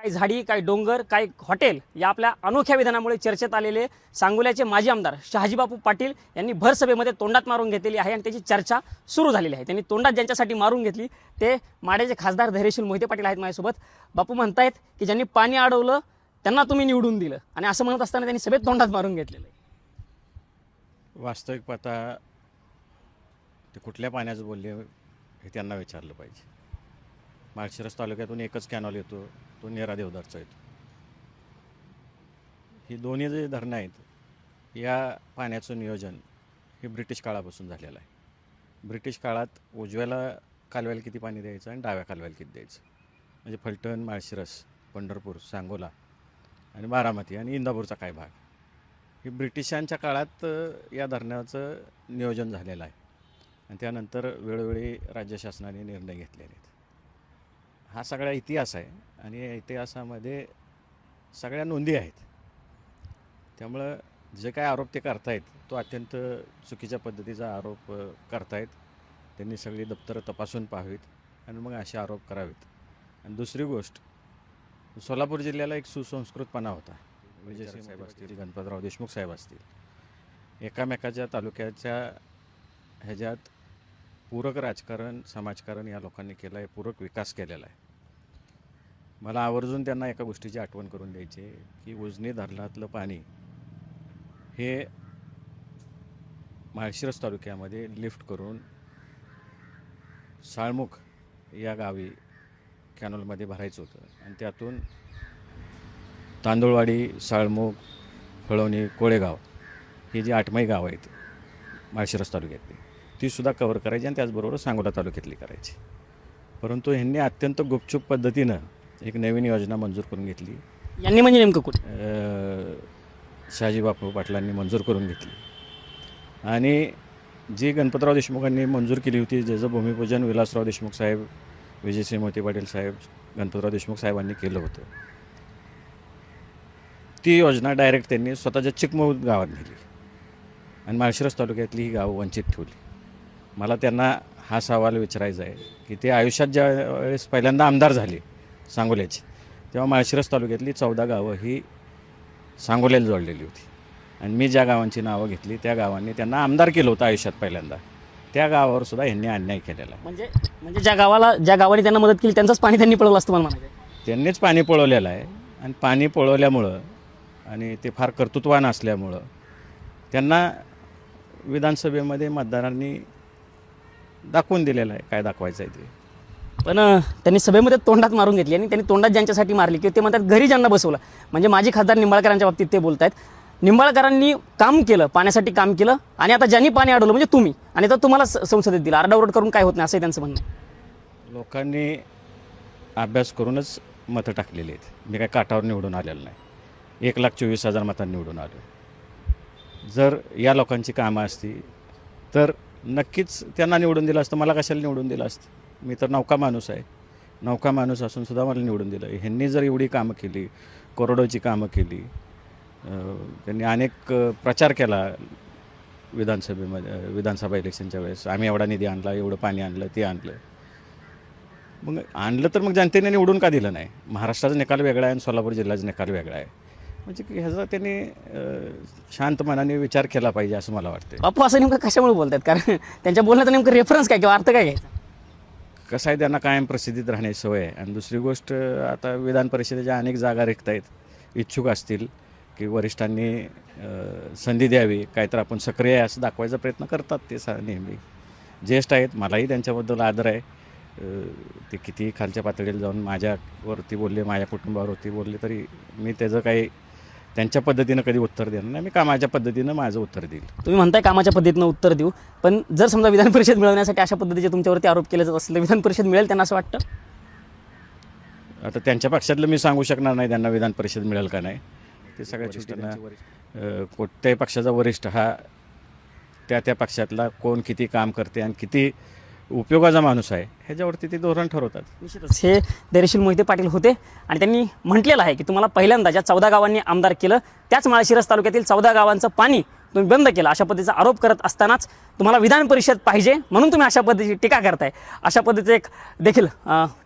काही झाडी काही डोंगर काही हॉटेल या आपल्या अनोख्या विधानामुळे चर्चेत आलेले सांगोल्याचे माजी आमदार शहाजीबापू पाटील यांनी भर सभेमध्ये तोंडात मारून घेतलेली आहे आणि त्याची चर्चा सुरू झालेली आहे. त्यांनी तोंडात ज्यांच्यासाठी मारून घेतली ते माड्याचे खासदार धैर्यशील मोहिते पाटील आहेत माझ्यासोबत. बापू म्हणतायत की ज्यांनी पाणी अडवलं त्यांना तुम्ही निवडून दिलं. आणि असं म्हणत असताना त्यांनी सभेत तोंडात मारून घेतलेलं आहे. वास्तविक पाहता ते कुठल्या पाण्याचं बोलले हे त्यांना विचारलं पाहिजे. माळशिरस तालुक्यातून एकच कॅनॉल येतो तो नेरा देवदारचा येतो. ही दोन्ही जे धरणं आहेत या पाण्याचं नियोजन हे ब्रिटिश काळापासून झालेलं आहे. ब्रिटिश काळात उजव्याला कालव्याला किती पाणी द्यायचं आणि डाव्या कालव्याला किती द्यायचं? म्हणजे फलटण माळशिरस पंढरपूर सांगोला आणि बारामती आणि इंदापूरचा काय भाग. हे ब्रिटिशांच्या काळात या धरणाचं नियोजन झालेलं आहे. आणि त्यानंतर वेळोवेळी राज्य शासनाने निर्णय घेतलेले आहेत. हा सगळा इतिहास आहे आणि या इतिहासामध्ये सगळ्या नोंदी आहेत. त्यामुळं जे काय आरोप ते करतायत तो अत्यंत चुकीच्या पद्धतीचा आरोप करतायत. त्यांनी सगळी दप्तरं तपासून पाहावीत आणि मग असे आरोप करावेत. आणि दुसरी गोष्ट सोलापूर जिल्ह्याला एक सुसंस्कृतपणा होता. विजयसिंह साहेब असतील गणपतराव देशमुख साहेब असतील एकामेकाच्या तालुक्याच्या ह्याच्यात पूरक राजकारण समाजकारण या लोकांनी केलं आहे पूरक विकास केलेला आहे. मला आवर्जून त्यांना एका गोष्टीची आठवण करून द्यायची की उजनी धरणातलं पाणी हे माळशिरस तालुक्यामध्ये लिफ्ट करून साळमुख या गावी कॅनॉलमध्ये भरायचं होतं. आणि त्यातून तांदूळवाडी साळमुख फळवणी कोळेगाव ही जी आठमाई गाव आहेत माळशिरस तालुक्यातली ती सुद्धा कवर करायची आणि त्याचबरोबर सांगोला तालुक्यातली करायची. परंतु ह्यांनी अत्यंत गुपचूप पद्धतीनं एक नवीन योजना मंजूर करून घेतली. यांनी म्हणजे नेमकं कुठे अ, शहाजीबापू पाटलांनी मंजूर करून घेतली. आणि जी गणपतराव देशमुखांनी मंजूर केली होती ज्याचं भूमिपूजन विलासराव देशमुख साहेब विजयसिंह मोती पाटील साहेब गणपतराव देशमुख साहेबांनी केलं होतं. ती योजना डायरेक्ट त्यांनी स्वतःच्या चिकमूळ गावात नेली. आणि माळशिरस तालुक्यातली ही गावं वंचित ठेवली. मला त्यांना हा सवाल विचारायचा आहे की ते आयुष्यात ज्या वेळेस पहिल्यांदा आमदार झाले सांगोल्याचे तेव्हा माळशिरस तालुक्यातली चौदा गावं ही सांगोल्याला जोडलेली होती. आणि मी ज्या गावांची नावं घेतली त्या गावांनी त्यांना आमदार केलं होतं आयुष्यात पहिल्यांदा. त्या गावावर सुद्धा ह्यांनी अन्याय केलेला आहे. म्हणजे म्हणजे ज्या गावाला ज्या गावाने त्यांना मदत केली त्यांचंच पाणी त्यांनी पळवलं असतं मला म्हणायचं त्यांनीच पाणी पळवलेलं आहे. आणि पाणी पळवल्यामुळं आणि ते फार कर्तृत्वान असल्यामुळं त्यांना विधानसभेमध्ये मतदारांनी दाखवून दिलेलं आहे काय दाखवायचं आहे ते. पण अं, त्यांनी सभेमध्ये तोंडात मारून घेतली आणि त्यांनी तोंडात ज्यांच्यासाठी मारली किंवा ते म्हणतात घरी ज्यांना बसवलं. म्हणजे माजी खासदार निंबाळकरांच्या बाबतीत ते बोलत आहेत निंबाळकरांनी काम केलं पाण्यासाठी काम केलं आणि आता ज्यांनी पाणी अडवलं म्हणजे तुम्ही. आणि आता तुम्हाला स- संसदेत दिलं. आरडाओरड करून काय होत नाही असं त्यांचं म्हणणं. आहे. लोकांनी अभ्यास करूनच मतं टाकलेली आहेत. मी काय काठावर निवडून आलेलं नाही. एक लाख चोवीस हजार मतांनी निवडून आलो जर या लोकांची कामं असती तर नक्कीच त्यांना निवडून दिलं असतं मला कशाला निवडून दिलं असतं? मी तर नौका माणूस आहे. नौका माणूस असून सुद्धा मला निवडून दिलं. ह्यांनी जर एवढी कामं केली कोरोडोची कामं केली त्यांनी अनेक प्रचार केला विधानसभेमध्ये विधानसभा इलेक्शनच्या वेळेस. आम्ही एवढा निधी आणला एवढं पाणी आणलं ते आणलं. मग आणलं तर मग जनतेने निवडून का दिलं नाही? महाराष्ट्राचा निकाल वेगळा आहे आणि सोलापूर जिल्ह्याचा निकाल वेगळा आहे. म्हणजे की ह्याचा त्यांनी शांत मनाने विचार केला पाहिजे असं मला वाटतं बापू असं नेमकं कशामुळे बोलतात कारण त्यांच्या बोलण्याचा नेमकं रेफरन्स काय किंवा अर्थ काय घ्यायचा? कसं आहे त्यांना कायम प्रसिद्धीत राहण्याची सवय आहे. आणि दुसरी गोष्ट आता विधान परिषदेच्या अनेक जागा रिक्त आहेत इच्छुक असतील की वरिष्ठांनी संधी द्यावी काहीतर आपण सक्रिय आहे असं दाखवायचा प्रयत्न करतात ते सा नेहमी. ज्येष्ठ आहेत मलाही त्यांच्याबद्दल आदर आहे. ते किती खालच्या पातळीला जाऊन माझ्यावरती बोलले माझ्या कुटुंबावरती बोलले तरी मी त्याचं काही त्यांच्या पद्धतीनं कधी उत्तर देणार नाही. मी कामाच्या पद्धतीनं माझं उत्तर देईल. तुम्ही म्हणताय कामाच्या पद्धतीनं उत्तर देऊ पण जर समजा विधान परिषद मिळवण्यासाठी अशा पद्धतीचे तुमच्यावरती आरोप केले जात असतील तर विधान परिषद मिळेल त्यांना असं वाटतं? आता त्यांच्या पक्षातलं मी सांगू शकणार नाही त्यांना विधान परिषद मिळेल का नाही. ते सगळ्या छोट्यांना अ, कोणत्याही पक्षाचा वरिष्ठ हा त्या त्या पक्षातला कोण किती काम करते आणि किती उपयोगाचा माणूस आहे. ह्याच्यावरती ते धोरण ठरवतात. निश्चितच. हे धैर्यशील मोहिते पाटील होते आणि त्यांनी म्हटलेलं आहे की तुम्हाला पहिल्यांदा ज्या चौदा गावांनी आमदार केलं त्याच माळशिरस तालुक्यातील चौदा गावांचं पाणी तुम्ही बंद केलं. अशा पद्धतीचा आरोप करत असतानाच तुम्हाला विधान परिषद पाहिजे म्हणून तुम्ही अशा पद्धतीची टीका करताय. अशा पद्धतीचं एक देखील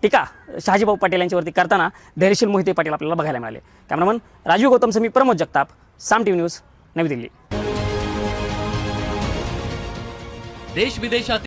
टीका शहाजीभाऊ पाटील यांच्यावरती करताना धैर्यशील मोहिते पाटील आपल्याला बघायला मिळाले. कॅमेरामन राजीव गौतमचं मी Pramod Jagtap Saam T V news नवी दिल्ली. देश विदेशातील